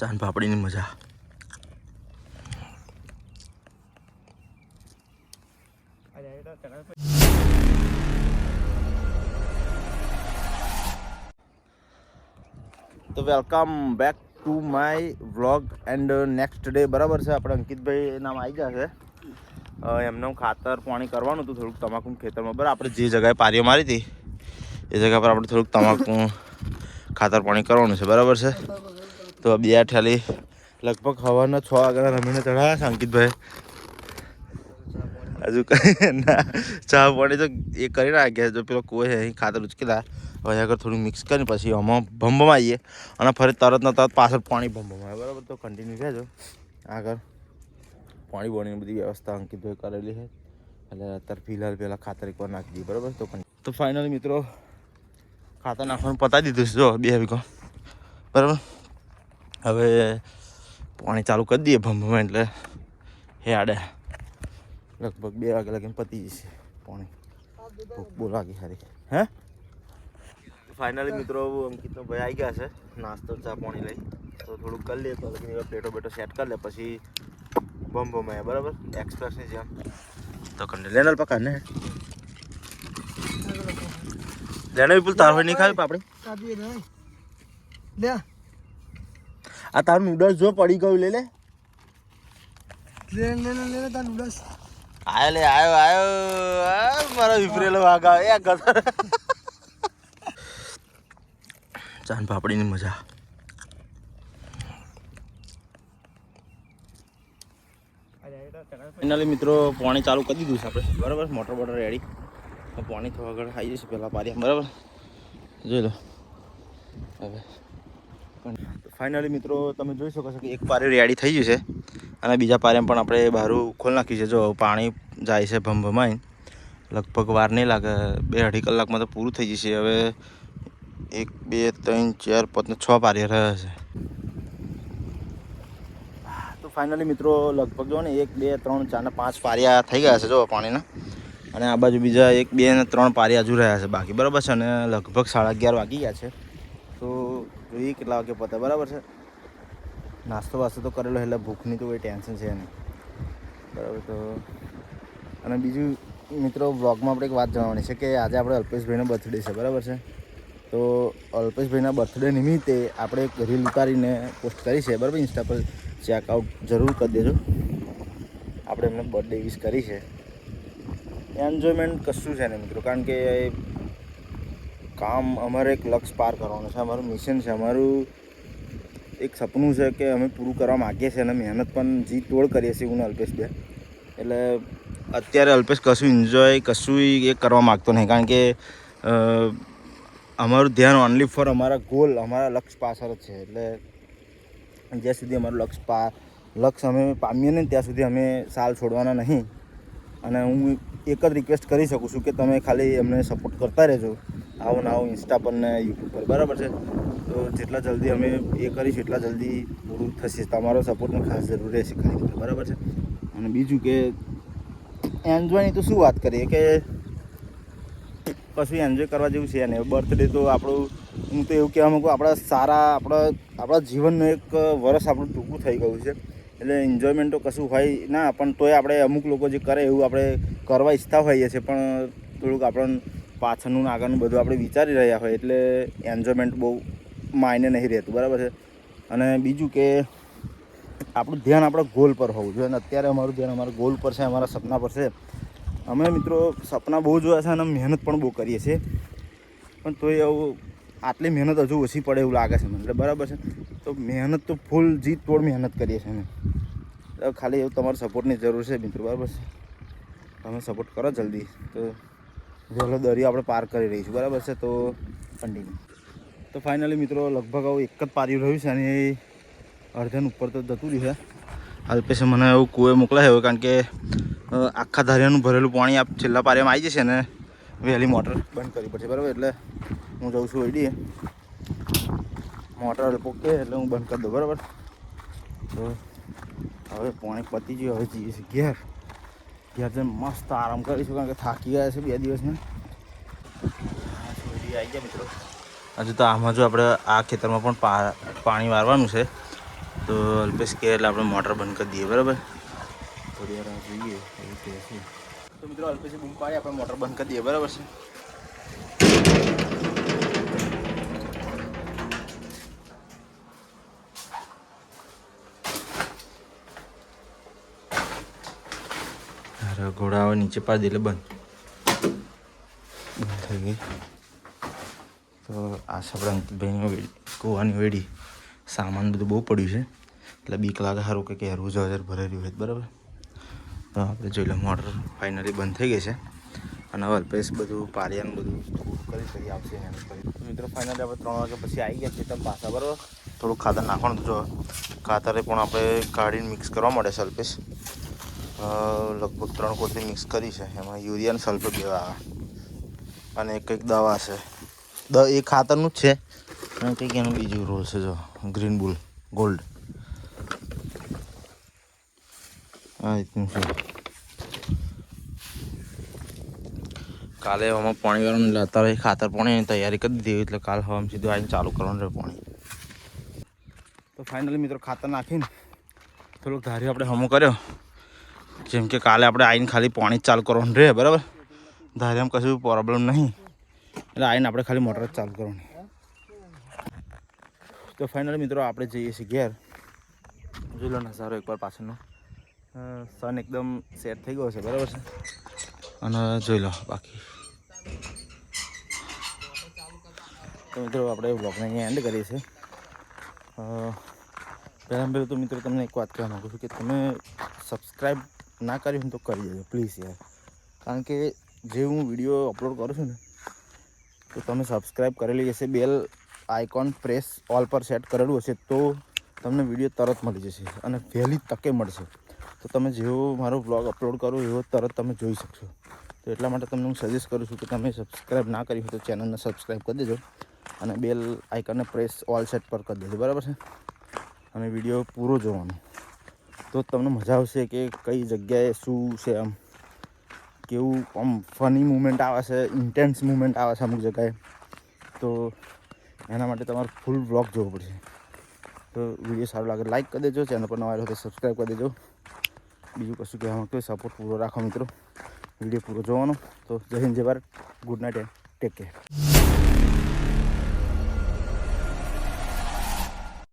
ચાન પાપડીની મજા. તો welcome back to my vlog and next day બરાબર છે? આપણે અંકિતભાઈ નામ આવી ગયા છે. એમને ખાતર પાણી કરવાનું હતું થોડુંક તમાકુ ખેતરમાં. બરાબર, આપણે જે જગાએ પારીઓ મારી હતી, એ જગ્યા પર આપણે થોડુંક તમાકુ ખાતર પાણી કરવાનું છે. બરાબર છે? તો બે ઠેલી લગભગ હવાના છ વાગ્યાના રમીને ચઢાયા અંકિતભાઈ હજુ કઈ ના, ચા પાણી તો એ કરી નાખ્યા જો પેલો કોઈ અહીં ખાતર ઉચકેલા. હવે આગળ થોડું મિક્સ કરીને પછી આમાં ભંભમાં આવીએ. અને ફરી તરત ને તરત પાછળ પાણી ભંભમાં આવે. બરાબર, તો કન્ટિન્યુ રહેજો આગળ પાણી બોણીની બધી વ્યવસ્થા અંકિતભાઈ કરેલી છે. એટલે અત્યારે ફિલહાલ પહેલાં ખાતર એકવાર નાખી દઈએ. બરાબર, તો તો ફાઇનલી મિત્રો, ખાતર નાખવાનું પતાવી દીધું છે, જો, બે વીઘો. બરાબર? હવે પાણી ચાલુ કરી દઈએ ભંભમાં એટલે હે આડે લગભગ બે વાગે લગીને પતી જશે પાણી. ભૂખ બહુ લાગી સારી હે? ફાઇનલી મિત્રો અંકિતનો ભાઈ આવી ગયા છે. નાસ્તો ચા પાણી લઈ. તો થોડુંક કરી લઈએ, તો લગીને પ્લેટો બેટો સેટ કરી લે, પછી બમ બરાબર? એક્સપ્રેસની જેમ. તો કંડે લેનલ પકાને લેને વિપુલ તાર હોય નહીં ખાવી કાપી લે. આ તારું નૂડલ્સ જો પડી ગયું લે લે. લે લે લે લે તાર નૂડલ્સ આયો લે આયો આયો મારો વિપરેલો વાગા એ ગધર ચાન પાપડીની મજા. ફાઇનલી મિત્રો પાણી ચાલુ કરી દીધું છે આપણે. બરાબર મોટર બોટર રેડી પાણી થોડા આગળ આવી જશે પહેલાં પારિયા બરાબર? જોઈ લો. હવે. ફાઇનલી મિત્રો, તમે જોઈ શકો છો કે એક પારે રેડી થઈ ગયું છે. અને બીજા પારે પણ આપણે બહારું ખોલી નાખ્યું છે. જો પાણી જાય છે ભમભમાઈ લગભગ વાર નહીં લાગે. બે અઢી કલાકમાં તો પૂરું થઈ જશે. હવે એક, બે, ત્રણ, ચાર, પાંચ છ પારે રહ્યા છે. તો ફાઇનલી મિત્રો, લગભગ જો ને એક, બે, ત્રણ, ચાર ને પાંચ પારિયા થઈ ગયા છે જો પાણીના. અને આ બાજુ બીજા એક, બે ને ત્રણ પારિયા હજુ રહ્યા છે બાકી. બરાબર છે અને લગભગ સાડા અગિયાર વાગી ગયા છે. તો જોઈએ કેટલા વાગે પતે બરાબર છે? નાસ્તો વાસ્તો તો કરેલો, એટલે ભૂખની તો કોઈ ટેન્શન છે નહીં. બરાબર તો અને બીજું, મિત્રો બ્લોગમાં આપણે એક વાત જણાવવાની છે કે આજે આપણે અલ્પેશભાઈનો બર્થડે છે, બરાબર છે? તો અલ્પેશભાઈના બર્થડે નિમિત્તે આપણે એક રીલ ઉતારીને પોસ્ટ કરી છે, બરાબર ઇન્સ્ટા પર. ચેકઆઉટ જરૂર કરી દેજો. આપણે એમને બર્થડે વિશ કરી છે. એન્જોયમેન્ટ કશું છે ને મિત્રો, કારણ કે કામ અમારે એક લક્ષ્ય પાર કરવાનું છે. અમારું મિશન છે. અમારું એક સપનું છે કે અમે પૂરું કરવા માગીએ છીએ અને મહેનત પણ જી તોડ કરીએ છીએ હું અલ્પેશ બે એટલે અત્યારે અલ્પેશ કશું એન્જોય કશું એ કરવા માગતો નહીં. કારણ કે અમારું ધ્યાન ઓનલી ફોર અમારા ગોલ અમારા લક્ષ્ય પાછળ જ છે. એટલે જ્યાં સુધી અમારું લક્ષ્ય પા લક્ષ્ય અમે પામીએ ને ત્યાં સુધી અમે સાલ છોડવાના નહીં. અને હું એક જ રિક્વેસ્ટ કરી શકું છું કે તમે ખાલી અમને સપોર્ટ કરતા રહેજો. આવો ને આવો ઇન્સ્ટા પર ને યુટ્યુબ પર. બરાબર છે? તો જેટલા જલ્દી અમે એ કરીશું, એટલા જલ્દી પૂરું થશે. તમારો સપોર્ટની ખાસ જરૂર રહેશે ખાલી બરાબર છે? અને બીજું કે એન્જોયની તો શું વાત કરીએ કે, કશું એન્જોય કરવા જેવું છે ને બર્થડે તો આપણું, હું તો એવું કહેવા માગું, આપણા સારા, આપણા આપણા જીવનનું એક વરસ આપણું ટૂંકું થઈ ગયું છે. એટલે એન્જોયમેન્ટ તો કશું હોય ના, પણ તોય આપણે અમુક લોકો જે કરે એવું આપણે કરવા ઈચ્છતા હોઈએ છીએ, પણ થોડુંક આપણને પાછળનું ને આગળનું બધું આપણે વિચારી રહ્યા હોય, એટલે એન્જોયમેન્ટ બહુ માયને નહીં રહેતું, બરાબર છે? અને બીજું કે આપણું ધ્યાન આપણા ગોલ પર હોવું જોઈએ, અને અત્યારે અમારું ધ્યાન અમારા ગોલ પર છે, અમારા સપના પર છે. અમે મિત્રો સપના બહુ જોયા છે અને મહેનત પણ બહુ કરીએ છીએ. પણ તોય એવું આટલી મહેનત હજુ ઓછી પડે એવું લાગે છે મને. બરાબર છે. તો મહેનત તો ફૂલ જીત તોડ મહેનત કરીએ છીએ અમે. ખાલી એવું તમારા સપોર્ટની જરૂર છે મિત્રો, બરાબર છે. તમે સપોર્ટ કરો જલ્દી. તો વહેલો દરિયો આપણે પાર કરી રહીશું, બરાબર છે. તો કન્ટિન્યુ તો ફાઇનલી મિત્રો, લગભગ આવું એક જ પાર્યું રહ્યું છે અને એ અડધન ઉપર તો જતું રહ્યું છે. અલ્પેશે મને એવું કુએ મોકલાય એવું, કારણ કે આખા ધારિયાનું ભરેલું પાણી આ છેલ્લા પારિયામાં આવી જશે ને વહેલી મોટર બંધ કરવી પડશે, બરાબર? એટલે હું જઉં છું ઓઈડીએ મોટર પોકે એટલે હું બંધ કરી દઉં બરાબર? તો હવે પાણી પતી ગયું હવે જઈએ છીએ ઘેર. ઘેર જઈને મસ્ત આરામ કરીશું કારણ કે થાકી ગયા છે બે દિવસને. આવી ગયા મિત્રો. હજુ તો આમાં જો આપણે આ ખેતરમાં પણ પાણી વારવાનું છે. તો અલ્પેશ કે એટલે આપણે મોટર બંધ કરી દઈએ બરાબર? થોડી વાર જોઈએ એવું કહે છે. તો મિત્રો અલ્પેશે બૂમ પાડી આપણે મોટર બંધ કરી દઈએ બરાબર છે? ઘોડાઓ નીચે પાડી એટલે બંધ. બંધ થઈ ગઈ. તો આ છે વેડી, કૂવાની વેડી, સામાન બધું બહુ પડ્યું છે. એટલે બીક લાગે સારું કે કહેરું જવાજર રહ્યું હોય બરાબર. તો આપણે જોઈ લો, મોટર ફાઇનલી બંધ થઈ ગઈ છે. અને હવે અલ્પેશ બધું પારિયાનું બધું કરી કરી તો મિત્રો ફાઇનલી આપણે ત્રણ વાગ્યા પછી આવી ગયા ખેતર પાછા, બરાબર? થોડું ખાતર નાખવાનું જો, ખાતરે પણ આપણે કાઢીને મિક્સ કરવા મળે છે અલ્પેશ લગભગ ત્રણ કોથળી મિક્સ કરી છે. એમાં યુરિયા અને સલ્ફર બે આવે. અને કંઈક દવા છે. દ, એ ખાતરનું જ છે. અને કંઈક એનું બીજું રોલ છે, જો. ગ્રીન બુલ ગોલ્ડ આ રીતનું છે. કાલે હવામાં પાણી વાળવાનું એટલે અત્યારે ખાતર પાણીની તૈયારી કરી દીધી એટલે કાલ હવામાં સીધું આવીને ચાલુ કરવાનું રહે પાણી. તો ફાઇનલી મિત્રો ખાતર નાખીને થોડુંક ધારી આપણે હમો કર્યો. જેમ કે કાલે આપણે આવીને ખાલી પાણી જ ચાલુ કરવાનું રહે, બરાબર? ધારે એમ કશું પ્રોબ્લેમ નહીં. એટલે આવીને આપણે ખાલી મોટર જ ચાલુ કરવાની. તો ફાઇનલી મિત્રો આપણે જઈએ છીએ ઘેર. જોઈ લો નજારો એકવાર પાછળનો. સન એકદમ સેટ થઈ ગયો છે, બરાબર છે? અને જોઈ લો બાકી. તો મિત્રો આપણે બ્લોગને અહીંયા એન્ડ કરીએ છીએ. પહેલાં પહેલું તો મિત્રો તમને એક વાત કહેવા માગું છું કે તમે સબસ્ક્રાઈબ ના કર્યું હોય તો કરી દેજો પ્લીઝ યાર. કારણ કે જે હું વીડિયો અપલોડ કરું છું ને, તો તમે સબસ્ક્રાઈબ કરેલી હશે બેલ આઇકોન પ્રેસ ઓલ પર સેટ કરેલું હશે, તો તમને વીડિયો તરત મળી જશે અને વહેલી તકે મળશે. તો તમે જેવો મારો બ્લોગ અપલોડ કરો, એવો તરત તમે જોઈ શકશો. તો એટલા માટે તમને હું સજેસ્ટ કરું છું કે તમે સબસ્ક્રાઈબ ના કરી હોય તો ચેનલને સબસ્ક્રાઈબ કરી દેજો અને બેલ આઇકનને પ્રેસ ઓલ સેટ પર કરી દેજો. બરાબર છે? અને વીડિયો પૂરો જોવાનો. તો તમને મજા આવશે કે કઈ જગ્યાએ શું છે આમ, કેવું આમ ફની મુમેન્ટ આવે છે ઇન્ટેન્સ મુમેન્ટ આવે છે અમુક જગ્યાએ. તો એના માટે તમારે ફૂલ બ્લોગ જોવો પડશે. તો વીડિયો સારો લાગે લાઈક કરી દેજો ચેનલ પર નવા આવ્યો તો સબસ્ક્રાઈબ કરી દેજો. બીજું કશું કહેવા માંગતો સપોર્ટ પૂરો રાખો મિત્રો. વીડિયો પૂરો જોવાનો. તો Jai Hind, Jai Bharat. Good night and take care